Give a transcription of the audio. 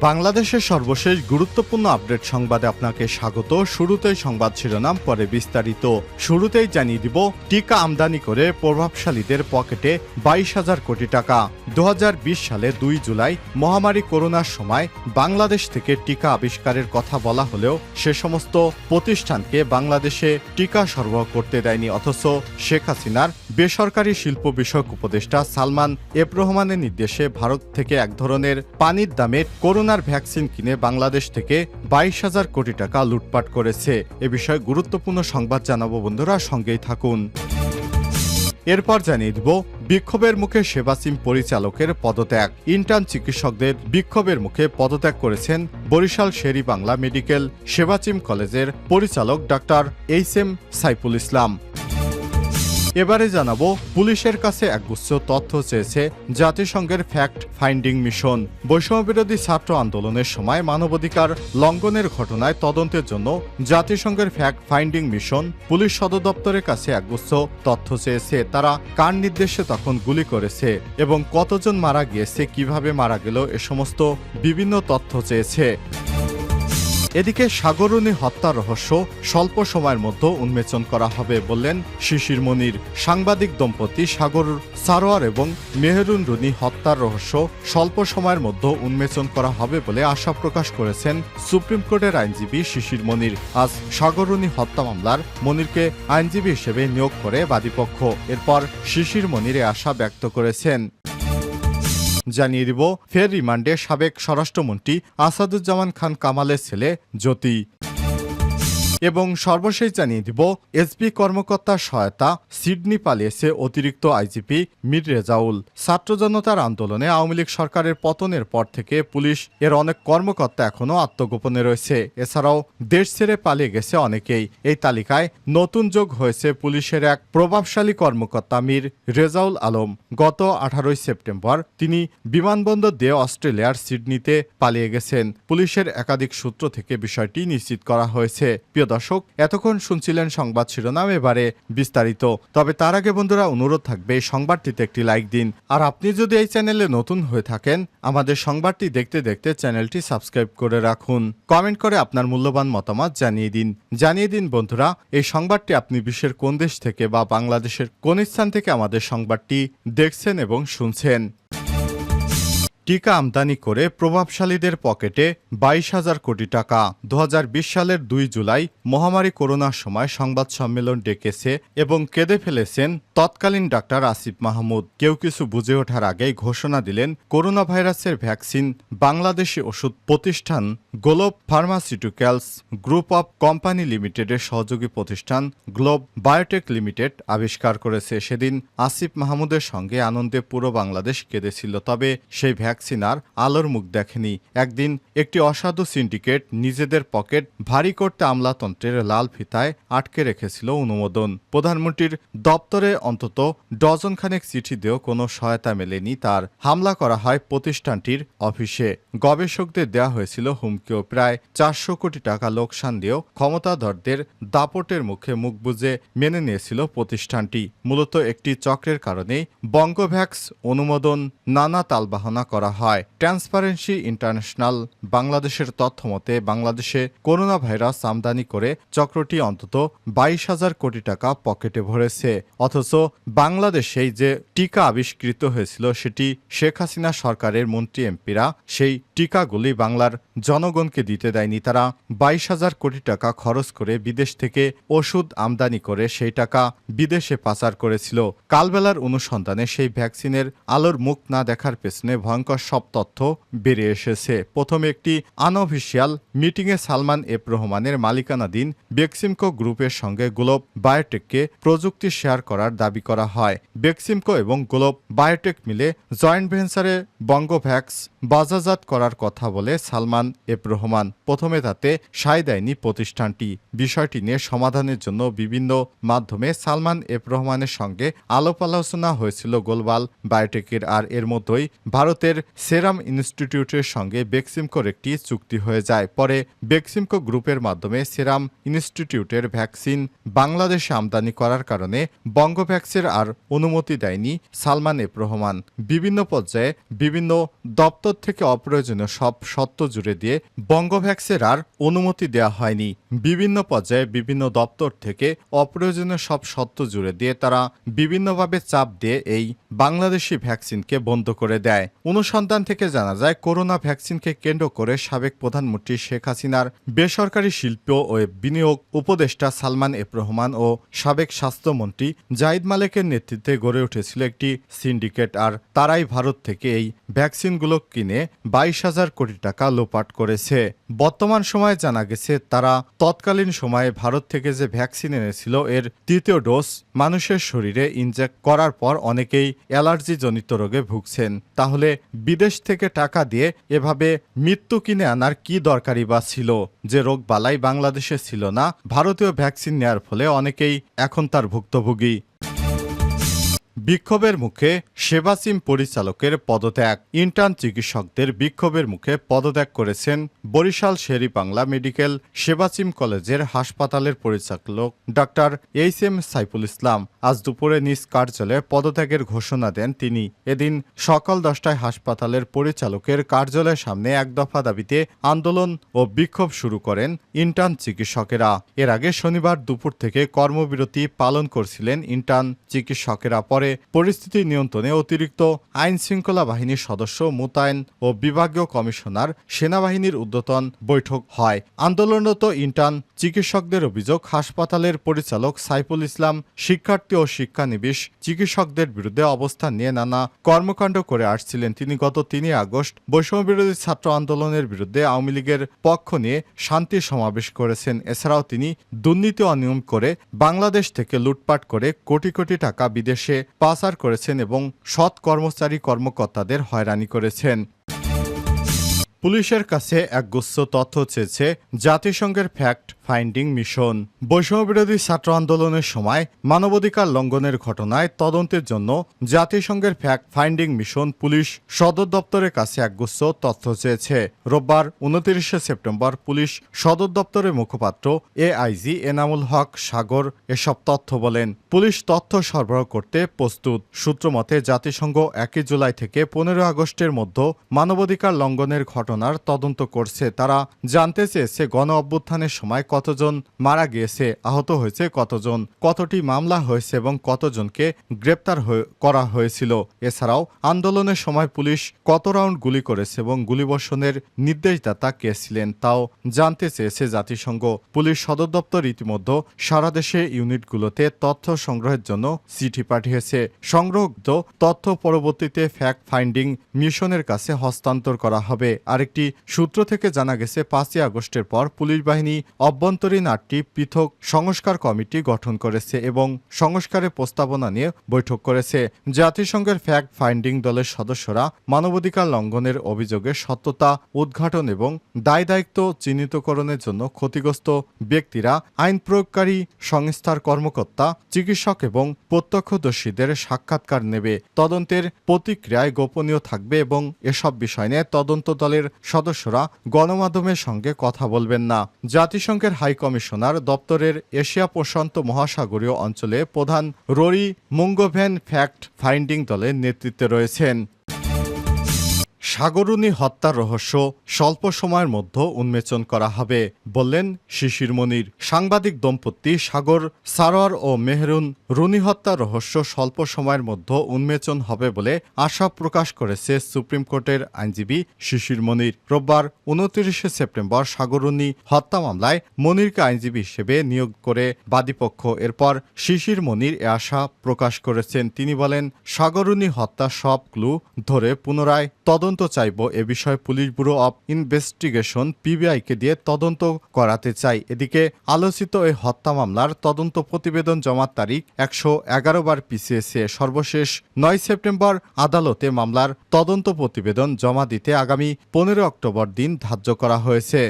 বাংলাদেশের সর্বশেষ গুরুত্বপূর্ণ আপডেট সংবাদে আপনাকে স্বাগত। শুরুতেই সংবাদ শিরোনাম, পরে বিস্তারিত। শুরুতেই জানিয়ে দিব, টিকা আমদানি করে প্রভাবশালীদের পকেটে বাইশ হাজার কোটি টাকা। দু হাজার বিশ সালে দুই জুলাই মহামারী করোনার সময় বাংলাদেশ থেকে টিকা আবিষ্কারের কথা বলা হলেও সে সমস্ত প্রতিষ্ঠানকে বাংলাদেশে টিকা সরবরাহ করতে দেয়নি। অথচ শেখ হাসিনার বেসরকারি শিল্প বিষয়ক উপদেষ্টা সালমান এফ রহমানের নির্দেশে ভারত থেকে এক ধরনের পানির দামে করোনার ভ্যাকসিন কিনে বাংলাদেশ থেকে বাইশ হাজার কোটি টাকা লুটপাট করেছে। এ বিষয়ে গুরুত্বপূর্ণ সংবাদ জানাব বন্ধুরা, সঙ্গেই থাকুন। এরপর জানিয়ে দিব, বিক্ষোভের মুখে সেবাসিম পরিচালকের পদত্যাগ। ইন্টার্ন চিকিৎসকদের বিক্ষোভের মুখে পদত্যাগ করেছেন বরিশাল শেরি বাংলা মেডিকেল সেবাচিম কলেজের পরিচালক doctor H M Saiful Islam. এবারে জানাব, পুলিশের কাছে একগুচ্ছ তথ্য চেয়েছে জাতিসংঘের ফ্যাক্ট ফাইন্ডিং মিশন। বৈষম্যবিরোধী ছাত্র আন্দোলনের সময় মানবাধিকার লঙ্ঘনের ঘটনায় তদন্তের জন্য জাতিসংঘের ফ্যাক্ট ফাইন্ডিং মিশন পুলিশ সদর দপ্তরের কাছে একগুচ্ছ তথ্য চেয়েছে। তারা কার নির্দেশে তখন গুলি করেছে এবং কতজন মারা গিয়েছে, কীভাবে মারা গেল, এ সমস্ত বিভিন্ন তথ্য চেয়েছে। এদিকে সাগরুনি হত্যা রহস্য স্বল্প সময়ের মধ্যে উন্মোচন করা হবে বললেন শিশির মনির, সাংবাদিক দম্পতি সাগর সারোয়ার এবং মেহরুন রুনি হত্যার রহস্য স্বল্প সময়ের মধ্যে উন্মোচন করা হবে বলে আশা প্রকাশ করেছেন সুপ্রিম কোর্টের আইনজীবী শিশির মনির। আজ সাগরুনি হত্যা মামলার মনিরকে আইনজীবী হিসেবে নিয়োগ করে বাদীপক্ষ। এরপর শিশির মনিরে আশা ব্যক্ত করেছেন। জানিয়ে দিব ফের রিমান্ডে সাবেক স্বরাষ্ট্রমন্ত্রী আসাদুজ্জামান খান কামালের ছেলে জ্যোতি। এবং সর্বশেষ জানিয়ে দিব, এসপি কর্মকর্তার সহায়তা, সিডনি পালিয়েছে অতিরিক্ত আইজিপি মীর রেজাউল। ছাত্র জনতার আন্দোলনে আওয়ামী লীগ সরকারের পতনের পর থেকে পুলিশ এর অনেক কর্মকর্তা এখনও আত্মগোপনে রয়েছে। এছাড়াও দেশ ছেড়ে পালিয়ে গেছে অনেকেই। এই তালিকায় নতুন যোগ হয়েছে পুলিশের এক প্রভাবশালী কর্মকর্তা মীর রেজাউল আলম। গত আঠারোই সেপ্টেম্বর তিনি বিমানবন্দর দিয়ে অস্ট্রেলিয়ার সিডনিতে পালিয়ে গেছেন। পুলিশের একাধিক সূত্র থেকে বিষয়টি নিশ্চিত করা হয়েছে। প্রিয় দর্শক, এতক্ষণ শুনছিলেন সংবাদ শিরোনাম এবারে বিস্তারিত। তবে তার আগে বন্ধুরা, অনুরোধ থাকবে সংবাদটিতে একটি লাইক দিন। আর আপনি যদি এই চ্যানেলে নতুন হয়ে থাকেন, আমাদের সংবাদটি দেখতে দেখতে চ্যানেলটি সাবস্ক্রাইব করে রাখুন। কমেন্ট করে আপনার মূল্যবান মতামত জানিয়ে দিন। জানিয়ে দিন বন্ধুরা, এই সংবাদটি আপনি বিশ্বের কোন দেশ থেকে বা বাংলাদেশের কোন স্থান থেকে আমাদের সংবাদটি দেখছেন এবং শুনছেন। টিকা আমদানি করে প্রভাবশালীদের পকেটে বাইশ হাজার কোটি টাকা। দু হাজার বিশ সালের দুই জুলাই মহামারী করোনার সময় সংবাদ সম্মেলন ডেকেছে এবং কেঁদে ফেলেছেন তৎকালীন ডাক্তার আসিফ মাহমুদ কেউ কিছু বুঝে ওঠার আগেই ঘোষণা দিলেন করোনা ভাইরাসের ভ্যাকসিন, বাংলাদেশি ওষুধ প্রতিষ্ঠান, Globe Pharmaceuticals, group of company লিমিটেডের সহযোগী প্রতিষ্ঠান, গ্লোব বায়োটেক লিমিটেড আবিষ্কার করেছে। সেদিন আসিফ মাহমুদের সঙ্গে আনন্দে পুরো বাংলাদেশ কেঁদেছিল, তবে সেই ভ্যাকসিন আর আলোর মুখ দেখেনি। একদিন একটি অসাধু সিন্ডিকেট নিজেদের পকেট ভারী করতে আমলাতন্ত্রের লাল ফিতায় আটকে রেখেছিল অনুমোদন। প্রধানমন্ত্রীর দপ্তরে অন্তত ডজনখানেক চিঠি দিয়েও কোনো সহায়তা মেলেনি তার। হামলা করা হয় প্রতিষ্ঠানটির অফিসে। গবেষকদের দেওয়া হয়েছিল হুমকিও। প্রায় চারশো কোটি টাকা লোকসান দিয়েও ক্ষমতাধরদের দাপটের মুখে মুখ বুঝে মেনে নিয়েছিল প্রতিষ্ঠানটি। মূলত একটি চক্রের কারণেই বঙ্গভ্যাক্স অনুমোদন নানা তালবাহনা করা হয়। ট্রান্সপারেন্সি ইন্টারন্যাশনাল বাংলাদেশের তথ্য মতে, বাংলাদেশে করোনা ভাইরাস আমদানি করে চক্রটি অন্তত বাইশ হাজার কোটি টাকা পকেটে ভরেছে। অথচ বাংলাদেশেই যে টিকা আবিষ্কৃত হয়েছিল, সেটি শেখ হাসিনা সরকারের মন্ত্রী এমপিরা সেই টিকাগুলি বাংলার জনগণকে দিতে দেয়নি। তারা বাইশ হাজার কোটি টাকা খরচ করে বিদেশ থেকে ওষুধ আমদানি করে সেই টাকা বিদেশে পাচার করেছিল। কালবেলার অনুসন্ধানে সেই ভ্যাকসিনের আলোর মুখ না দেখার পেছনে ভয়ঙ্কর সব তথ্য বেরিয়ে এসেছে। প্রথমে একটি আনঅফিসিয়াল মিটিংয়ে সালমান এফ রহমানের মালিকানাধীন বেক্সিমকো গ্রুপের সঙ্গে গ্লোব বায়োটেককে প্রযুক্তি শেয়ার করার দাবি করা হয়। বেক্সিমকো এবং গ্লোব বায়োটেক মিলে জয়েন্ট ভেঞ্চারে বঙ্গভ্যাক্স বাজাজাত করার কথা বলে সালমান এফ রহমান। প্রথমে তাতে সায় দেয়নি প্রতিষ্ঠানটি। বিষয়টি নিয়ে সমাধানের জন্য বিভিন্ন মাধ্যমে সালমান এফ রহমানের সঙ্গে আলোপ আলোচনা হয়েছিল গোলবাল বায়োটেকের আর এর মধ্যেই ভারতের সেরাম ইনস্টিটিউটের সঙ্গে বেক্সিমকোর একটি চুক্তি হয়ে যায়। পরে বেক্সিমকো গ্রুপের মাধ্যমে সেরাম ইনস্টিটিউটের ভ্যাকসিন বাংলাদেশে আমদানি করার কারণে বঙ্গভ্যাক্সের আর অনুমতি দেয়নি সালমান এফ রহমান। বিভিন্ন পর্যায়ে বিভিন্ন দপ্তর থেকে অপ্রয়োজনীয় সব সত্য জুড়ে দিয়ে বঙ্গভ্যাক্সের আর অনুমতি দেওয়া হয়নি। বিভিন্ন পর্যায়ে বিভিন্ন দপ্তর থেকে অপ্রয়োজনীয় সব সত্ত্ব জুড়ে দিয়ে তারা বিভিন্নভাবে চাপ দিয়ে এই বাংলাদেশি ভ্যাকসিনকে বন্ধ করে দেয়। অনুসন্ধান থেকে জানা যায়, করোনা ভ্যাকসিনকে কেন্দ্র করে সাবেক প্রধানমন্ত্রী শেখ হাসিনার বেসরকারি শিল্প ও বিনিয়োগ উপদেষ্টা সালমান এফ রহমান ও সাবেক স্বাস্থ্যমন্ত্রী জাহিদ মালেকের নেতৃত্বে গড়ে উঠেছিল একটি সিন্ডিকেট আর তারাই ভারত থেকে এই ভ্যাকসিনগুলো কিনে বাইশ হাজার কোটি টাকা লোপাট করেছে। বর্তমান সময়ে জানা গেছে, তারা তৎকালীন সময়ে ভারত থেকে যে ভ্যাকসিন এনেছিল, এর তৃতীয় ডোজ মানুষের শরীরে ইনজেক্ট করার পর অনেকেই অ্যালার্জিজনিত রোগে ভুগছেন। তাহলে বিদেশ থেকে টাকা দিয়ে এভাবে মৃত্যু কিনে আনার কি দরকারি বা ছিল? যে রোগ বালাই বাংলাদেশে ছিল না, ভারতীয় ভ্যাকসিন নেয়ার ফলে অনেকেই এখন তার ভুক্তভোগী। বিক্ষোভের মুখে সেবাসিম পরিচালকের পদত্যাগ। ইন্টার্ন চিকিৎসকদের বিক্ষোভের মুখে পদত্যাগ করেছেন বরিশাল শেরি বাংলা মেডিকেল সেবাসিম কলেজের হাসপাতালের পরিচালক doctor H M Saiful Islam. আজ দুপুরে নিজ কার্যালয়ে পদত্যাগের ঘোষণা দেন তিনি। এদিন সকাল দশটায় হাসপাতালের পরিচালকের কার্যালয়ের সামনে এক দফা দাবিতে আন্দোলন ও বিক্ষোভ শুরু করেন ইন্টার্ন চিকিৎসকেরা। এর আগে শনিবার দুপুর থেকে কর্মবিরতি পালন করছিলেন ইন্টার্ন চিকিৎসকেরা। পরে পরিস্থিতি নিয়ন্ত্রণে অতিরিক্ত আইন শৃঙ্খলা বাহিনীর সদস্য, মোতায়েন ও বিভাগীয় কমিশনার সেনাবাহিনীর উদ্যতন বৈঠক হয়। আন্দোলনরত ইন্টার্ন চিকিৎসকদের অভিযোগ, হাসপাতালের পরিচালক সাইফুল ইসলাম, শিক্ষার্থী ও শিক্ষানবিশ চিকিৎসকদের বিরুদ্ধে অবস্থান নিয়ে নানা কর্মকাণ্ড করে আসছিলেন। তিনি গত তিনই আগস্ট বৈষম্যবিরোধী ছাত্র আন্দোলনের বিরুদ্ধে আওয়ামী লীগের পক্ষ নিয়ে শান্তি সমাবেশ করেছেন। এছাড়াও তিনি দুর্নীতি অনিয়ম করে বাংলাদেশ থেকে লুটপাট করে কোটি কোটি টাকা বিদেশে পাচার করেছেন এবং সৎ কর্মচারী কর্মকর্তাদের হয়রানি করেছেন। পুলিশের কাছে একগুচ্ছ তথ্য চেয়েছে জাতিসংঘের ফ্যাক্ট ফাইন্ডিং মিশন। বৈষম্যবিরোধী ছাত্র আন্দোলনের সময় মানবাধিকার লঙ্ঘনের ঘটনায় তদন্তের জন্য জাতিসংঘের ফ্যাক্ট ফাইন্ডিং মিশন পুলিশ সদর দপ্তরের কাছে একগুচ্ছ তথ্য চেয়েছে। রোববার উনত্রিশে সেপ্টেম্বর পুলিশ সদর দপ্তরের মুখপাত্র এআইজি এনামুল হক সাগর এসব তথ্য বলেন। পুলিশ তথ্য সরবরাহ করতে প্রস্তুত। সূত্রমতে, জাতিসংঘ একই জুলাই থেকে পনেরো আগস্টের মধ্যে মানবাধিকার লঙ্ঘনের ঘটনার তদন্ত করছে। তারা জানতে চেয়েছে গণ অভ্যুত্থানের সময় কতজন মারা গিয়েছে, আহত হয়েছে কতজন, কতটি মামলা হয়েছে এবং কতজনকে গ্রেপ্তার করা হয়েছিল। এছাড়াও আন্দোলনের সময় পুলিশ কত রাউন্ড গুলি করেছে এবং গুলিবর্ষণের নির্দেশদাতা কে ছিলেন তাও জানতে চেয়েছে জাতিসংঘ। পুলিশ সদর দপ্তর ইতিমধ্যে সারা দেশে ইউনিটগুলোতে তথ্য সংগ্রহের জন্য চিঠি পাঠিয়েছে। সংগ্রহিত তথ্য পরবর্তীতে ফ্যাক্ট ফাইন্ডিং মিশনের কাছে হস্তান্তর করা হবে। আরেকটি সূত্র থেকে জানা গেছে, পাঁচই আগস্টের পর পুলিশ বাহিনী অভ্যন্তরীণ আটটি পৃথক সংস্কার কমিটি গঠন করেছে এবং সংস্কারের প্রস্তাবনা নিয়ে বৈঠক করেছে। জাতিসংঘের ফ্যাক্ট ফাইন্ডিং দলের সদস্যরা মানবাধিকার লঙ্ঘনের অভিযোগে সত্যতা উদ্ঘাটন এবং দায় দায়িত্ব চিহ্নিতকরণের জন্য ক্ষতিগ্রস্ত ব্যক্তিরা আইন প্রয়োগকারী সংস্থার কর্মকর্তা, চিকিৎসক এবং প্রত্যক্ষদর্শীদের সাক্ষাৎকার নেবে। তদন্তের প্রতিক্রিয়ায় গোপনীয় থাকবে এবং এসব বিষয় নিয়ে তদন্ত দলের সদস্যরা গণমাধ্যমের সঙ্গে কথা বলবেন না। জাতিসংঘের হাই কমিশনার দপ্তরের এশিয়া প্রশান্ত মহাসাগরীয় অঞ্চলে প্রধান ররি মুঙ্গোভেন ফ্যাক্ট ফাইন্ডিং দলের নেতৃত্বে রয়েছেন। সাগরুনি হত্যার রহস্য স্বল্প সময়ের মধ্যে উন্মোচন করা হবে, বললেন শিশির মনির সাংবাদিক দম্পতি সাগর, সারোয়ার ও মেহরুন। রুনি হত্যার রহস্য স্বল্প সময়ের মধ্যে উন্মোচন হবে বলে আশা প্রকাশ করেছে সুপ্রিম কোর্টের আইনজীবী শিশির মনির রোববার উনত্রিশে সেপ্টেম্বর সাগরুনি হত্যা মামলায় মনিরকে আইনজীবী হিসেবে নিয়োগ করে বাদীপক্ষ। এরপর শিশির মনির এ আশা প্রকাশ করেছেন। তিনি বলেন, সাগরুনি হত্যা সব ক্লু ধরে পুনরায় তদন্ত চাইব এ বিষয়ে পুলিশ ব্যুরো অব ইনভেস্টিগেশন পিবিআইকে দিয়ে তদন্ত করাতে চাই। এদিকে আলোচিত এই হত্যা মামলার তদন্ত প্রতিবেদন জমার তারিখ একশো এগারো বার পিছিয়েছে। সর্বশেষ নয় সেপ্টেম্বর আদালতে মামলার তদন্ত প্রতিবেদন জমা দিতে আগামী পনেরো অক্টোবর দিন ধার্য করা হয়েছে।